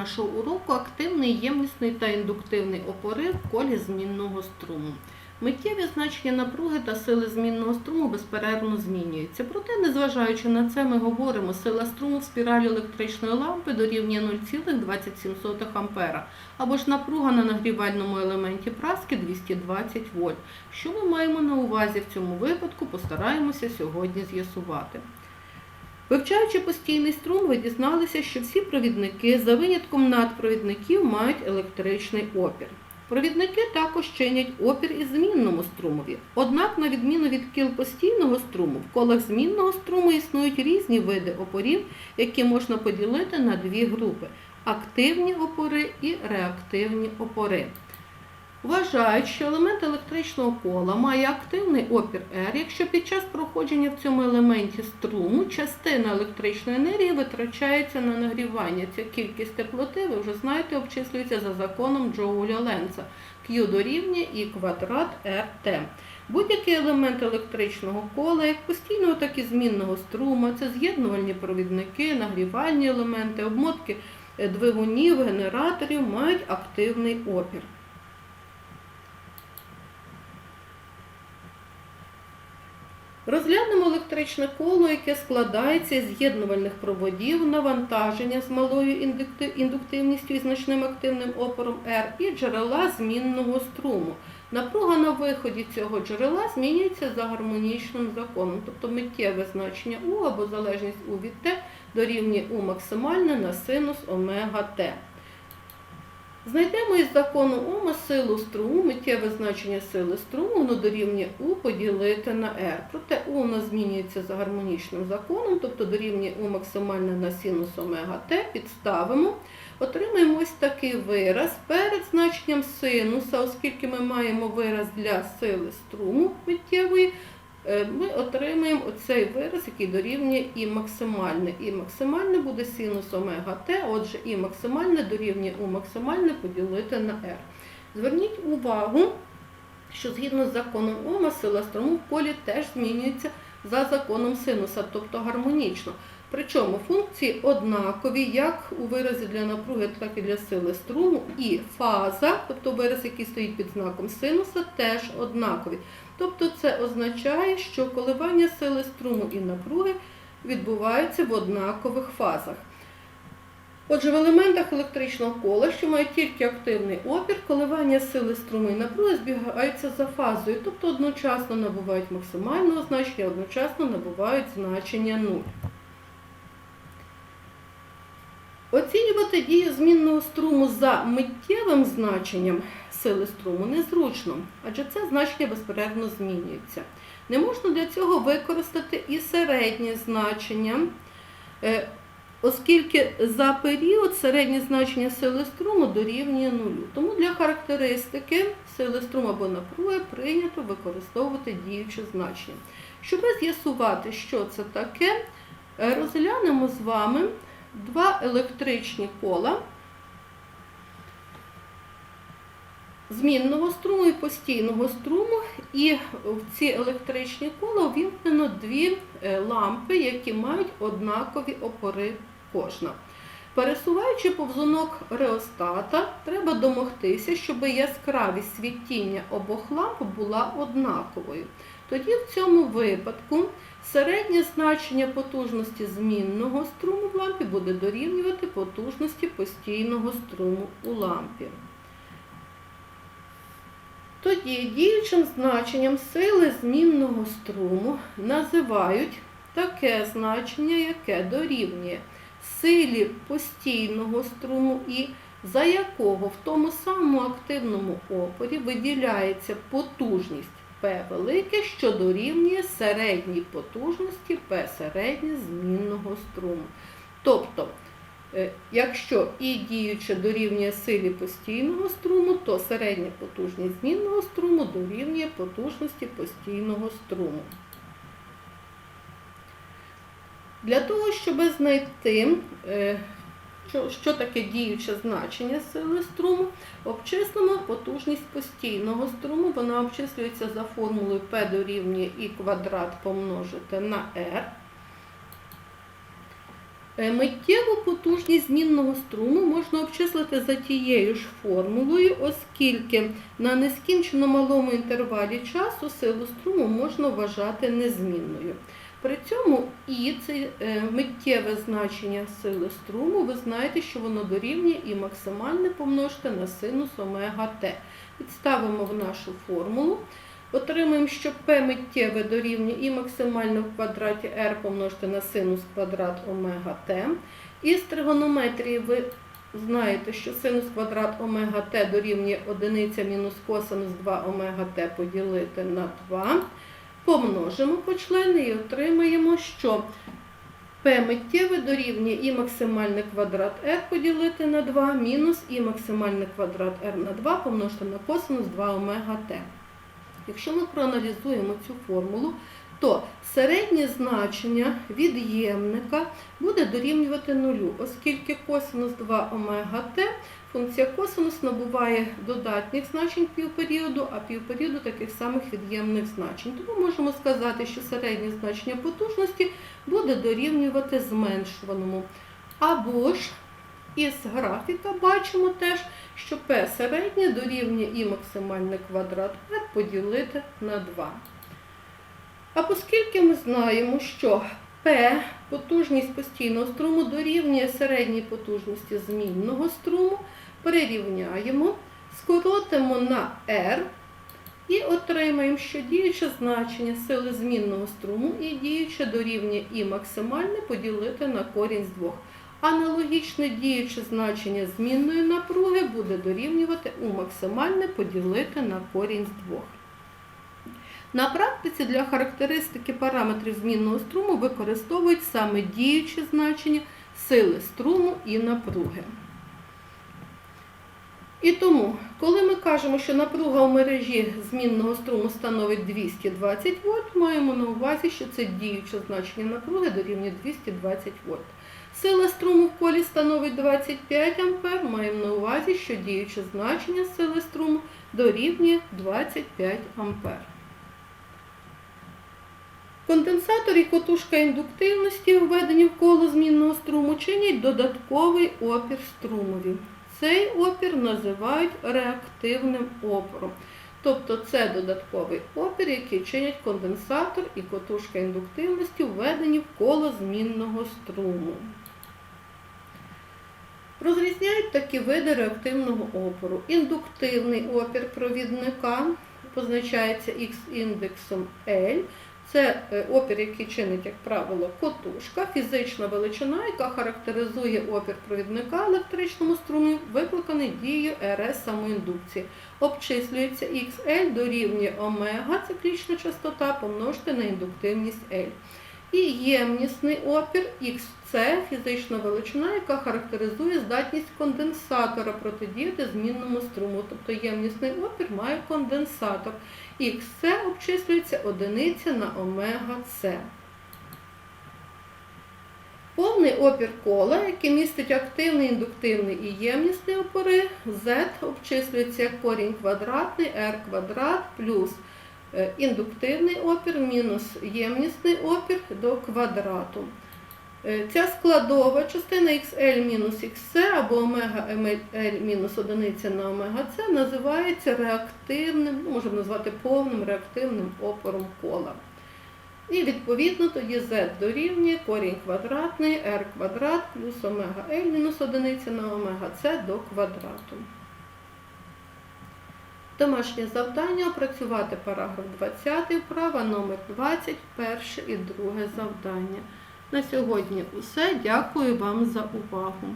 нашого уроку активний, ємнісний та індуктивний опори в колі змінного струму. Миттєві значення напруги та сили змінного струму безперервно змінюються. Проте, незважаючи на це, ми говоримо, сила струму в спіралі електричної лампи дорівнює 0,27 А, або ж напруга на нагрівальному елементі праски 220 вольт. Що ми маємо на увазі в цьому випадку, постараємося сьогодні з'ясувати. Вивчаючи постійний струм, ви дізналися, що всі провідники за винятком надпровідників мають електричний опір. Провідники також чинять опір і змінному струмові. Однак, на відміну від кіл постійного струму, в колах змінного струму існують різні види опорів, які можна поділити на дві групи активні опори і реактивні опори. Вважають, що елемент електричного кола має активний опір R, якщо під час проходження в цьому елементі струму частина електричної енергії витрачається на нагрівання. Ця кількість теплоти, ви вже знаєте, обчислюється за законом Джоуля Ленца. Q дорівнює І квадрат RT. Будь-який елемент електричного кола, як постійного, так і змінного струму, це з'єднувальні провідники, нагрівальні елементи, обмотки двигунів, генераторів мають активний опір. Розглянемо електричне коло, яке складається з з'єднувальних проводів, навантаження з малою індуктивністю і значним активним опором R і джерела змінного струму. Напруга на виході цього джерела змінюється за гармонічним законом, тобто миттєве значення U або залежність U від T дорівнює U максимальне на синус омега T. Знайдемо із закону Ома силу струму, миттєве значення сили струму, воно дорівнює U поділити на R. Проте U у нас змінюється за гармонічним законом, тобто дорівнює U максимальне на синус омега T, підставимо. Отримаємо ось такий вираз перед значенням синуса, оскільки ми маємо вираз для сили струму миттєвої, ми отримаємо оцей вираз, який дорівнює і максимальне. І максимальне буде синус омега Т, отже, і максимальне дорівнює у максимальне поділити на R. Зверніть увагу, що згідно з законом Ома сила струму в полі теж змінюється за законом синуса, тобто гармонічно. Причому функції однакові як у виразі для напруги, так і для сили струму, і фаза, тобто вираз, який стоїть під знаком синуса, теж однакові. Тобто це означає, що коливання сили струму і напруги відбуваються в однакових фазах. Отже, в елементах електричного кола, що мають тільки активний опір, коливання сили струму і напруги збігаються за фазою, тобто одночасно набувають максимального значення, одночасно набувають значення 0. Оцінювати дію змінного струму за миттєвим значенням сили струму незручно, адже це значення безперервно змінюється. Не можна для цього використати і середнє значення, е, оскільки за період середнє значення сили струму дорівнює нулю. Тому для характеристики сили струму або напруги прийнято використовувати діюче значення. Щоб з'ясувати, що це таке, е, розглянемо з вами два електричні кола змінного струму і постійного струму, і в ці електричні кола увімкнено дві е, лампи, які мають однакові опори кожна. Пересуваючи повзунок реостата, треба домогтися, щоб яскравість світіння обох ламп була однаковою. Тоді в цьому випадку середнє значення потужності змінного струму в лампі буде дорівнювати потужності постійного струму у лампі. Тоді діючим значенням сили змінного струму називають таке значення, яке дорівнює силі постійного струму і за якого в тому самому активному опорі виділяється потужність P велике, що дорівнює середній потужності P середнє змінного струму. Тобто, е, якщо і діюче дорівнює силі постійного струму, то середня потужність змінного струму дорівнює потужності постійного струму. Для того, щоб знайти, е, що, що таке діюче значення сили струму, обчислимо потужність постійного струму. Вона обчислюється за формулою P дорівнює І квадрат помножити на R. Е, Миттєву потужність змінного струму можна обчислити за тією ж формулою, оскільки на нескінчено малому інтервалі часу силу струму можна вважати незмінною. При цьому і це е, миттєве значення сили струму, ви знаєте, що воно дорівнює і максимальне помножити на синус омега Т. Підставимо в нашу формулу. Отримаємо, що P миттєве дорівнює і максимально в квадраті R помножити на синус квадрат омега Т. Із тригонометрії ви знаєте, що синус квадрат омега Т дорівнює 1 мінус косинус 2 омега Т поділити на 2. Помножимо по члени і отримаємо, що P миттєве дорівнює і максимальний квадрат R поділити на 2, мінус і максимальний квадрат R на 2 помножити на косинус 2 омега Т. Якщо ми проаналізуємо цю формулу, то середнє значення від'ємника буде дорівнювати нулю, оскільки косинус 2 омега Т, функція косинус набуває додатніх значень півперіоду, а півперіоду таких самих від'ємних значень. Тому можемо сказати, що середнє значення потужності буде дорівнювати зменшуваному. Або ж із графіка бачимо теж, що P середнє дорівнює і максимальний квадрат R поділити на 2. А оскільки ми знаємо, що P потужність постійного струму дорівнює середній потужності змінного струму, перерівняємо, скоротимо на R і отримаємо, що діюче значення сили змінного струму і діюче дорівнює і максимальне поділити на корінь з двох. Аналогічне діюче значення змінної напруги буде дорівнювати у максимальне поділити на корінь з двох. На практиці для характеристики параметрів змінного струму використовують саме діючі значення сили струму і напруги. І тому, коли ми кажемо, що напруга в мережі змінного струму становить 220 вольт, маємо на увазі, що це діюче значення напруги дорівнює 220 вольт. Сила струму в колі становить 25 А, маємо на увазі, що діюче значення сили струму дорівнює 25 А. Конденсатор і котушка індуктивності, введені в коло змінного струму, чинять додатковий опір струмові. Цей опір називають реактивним опором. Тобто це додатковий опір, який чинять конденсатор і котушка індуктивності, введені в коло змінного струму. Розрізняють такі види реактивного опору. Індуктивний опір провідника позначається Х-індексом L. Це е, опір, який чинить, як правило, котушка, фізична величина, яка характеризує опір провідника електричному струмі, викликаний дією РС самоіндукції. Обчислюється XL дорівнює омега, циклічна частота, помножити на індуктивність L. І ємнісний опір XC фізична величина, яка характеризує здатність конденсатора протидіяти змінному струму. Тобто ємнісний опір має конденсатор. XC обчислюється одиниця на омега С. Повний опір кола, який містить активний, індуктивний і ємнісний опори, Z обчислюється як корінь квадратний, R квадрат плюс індуктивний опір мінус ємнісний опір до квадрату. Е, Ця складова частина XL мінус XC або омега L мінус одиниця на омега С називається реактивним, ну, можемо назвати повним реактивним опором кола. І відповідно тоді Z дорівнює корінь квадратний R квадрат плюс омега L мінус одиниця на омега С до квадрату. Домашнє завдання опрацювати параграф 20, вправа номер 20, перше і друге завдання. На сьогодні усе. Дякую вам за увагу.